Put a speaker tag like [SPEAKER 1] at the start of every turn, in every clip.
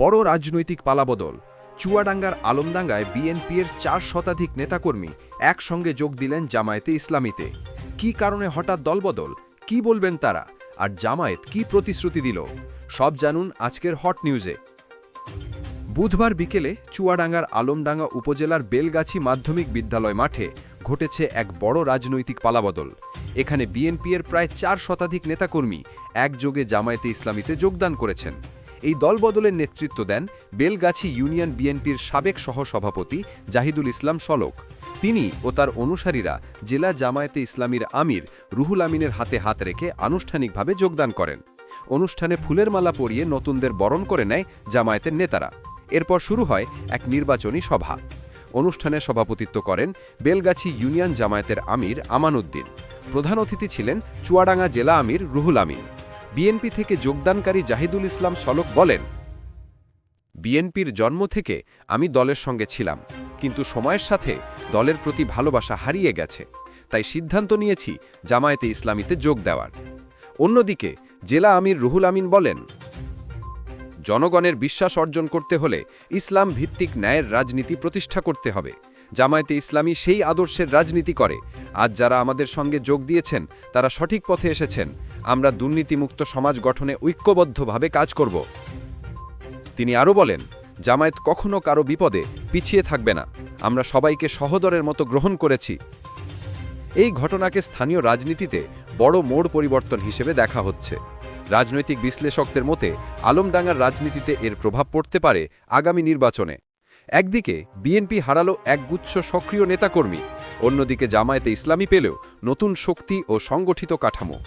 [SPEAKER 1] বড় রাজনৈতিক পালাবদল। চুয়াডাঙ্গার আলমডাঙ্গায় বিএনপির চার শতাধিক নেতাকর্মী একসঙ্গে যোগ দিলেন জামায়াতে ইসলামীতে। কি কারণে হঠাৎ দলবদল? কি বলবেন তারা? আর জামায়াত কি প্রতিশ্রুতি দিল? সব জানুন আজকের হট নিউজে। বুধবার বিকেলে চুয়াডাঙ্গার আলমডাঙ্গা উপজেলার বেলগাছি মাধ্যমিক বিদ্যালয় মাঠে ঘটেছে এক বড় রাজনৈতিক পালাবদল। এখানে বিএনপির প্রায় চার শতাধিক নেতাকর্মী একযোগে জামায়াতে ইসলামীতে যোগদান করেছেন। এই দলবদলের নেতৃত্ব দেন বেলগাছি ইউনিয়ন বিএনপির সাবেক সহসভাপতি জাহিদুল ইসলাম সলক। তিনি ও তার অনুসারীরা জেলা জামায়াতে ইসলামীর আমির রুহুল আমিনের হাতে হাত রেখে আনুষ্ঠানিকভাবে যোগদান করেন। অনুষ্ঠানে ফুলের মালা পরিয়ে নতুনদের বরণ করে নেয় জামায়াতের নেতারা। এরপর শুরু হয় এক নির্বাচনী সভা। অনুষ্ঠানে সভাপতিত্ব করেন বেলগাছি ইউনিয়ন জামায়াতের আমির আমানউদ্দিন প্রধান অতিথি ছিলেন চুয়াডাঙ্গা জেলা আমির রুহুল আমিন। বিএনপি থেকে যোগদানকারী জাহিদুল ইসলাম সলক বলেন, বিএনপির জন্ম থেকে আমি দলের সঙ্গে ছিলাম, কিন্তু সময়ের সাথে দলের প্রতি ভালোবাসা হারিয়ে গেছে, তাই সিদ্ধান্ত নিয়েছি জামায়াতে ইসলামীতে যোগ দেওয়ার। অন্যদিকে, জেলা আমির রুহুল আমিন বলেন, জনগণের বিশ্বাস অর্জন করতে হলে ইসলাম ভিত্তিক ন্যায়ের রাজনীতি প্রতিষ্ঠা করতে হবে জামায়াতে ইসলামী সেই আদর্শের রাজনীতি করে। আজ যারা আমাদের সঙ্গে যোগ দিয়েছেন, তারা সঠিক পথে এসেছেন। আমরা দুর্নীতিমুক্ত সমাজ গঠনে ঐক্যবদ্ধভাবে কাজ করব। তিনি আরও বলেন, জামায়াত কখনো কারও বিপদে পিছিয়ে থাকবে না। আমরা সবাইকে সহদরের মতো গ্রহণ করেছি। এই ঘটনাকে স্থানীয় রাজনীতিতে বড় মোড় পরিবর্তন হিসেবে দেখা হচ্ছে। রাজনৈতিক বিশ্লেষকদের মতে, আলমডাঙ্গার রাজনীতিতে এর প্রভাব পড়তে পারে আগামী নির্বাচনে। একদিকে বিএনপি হারালো একগুচ্ছ সক্রিয় নেতাকর্মী, অন্যদিকে জামায়াতে ইসলামী পেলেও নতুন শক্তি ও সংগঠিত কাঠামো।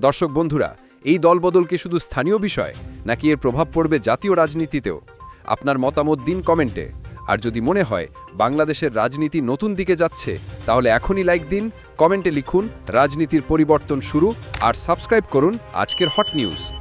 [SPEAKER 1] দর্শক বন্ধুরা, এই দলবদল কি শুধু স্থানীয় বিষয়, নাকি এর প্রভাব পড়বে জাতীয় রাজনীতিতেও? আপনার মতামত দিন কমেন্টে। আর যদি মনে হয় বাংলাদেশের রাজনীতি নতুন দিকে যাচ্ছে, তাহলে এখনই লাইক দিন, কমেন্টে লিখুন রাজনীতির পরিবর্তন শুরু, আর সাবস্ক্রাইব করুন আজকের হট নিউজ।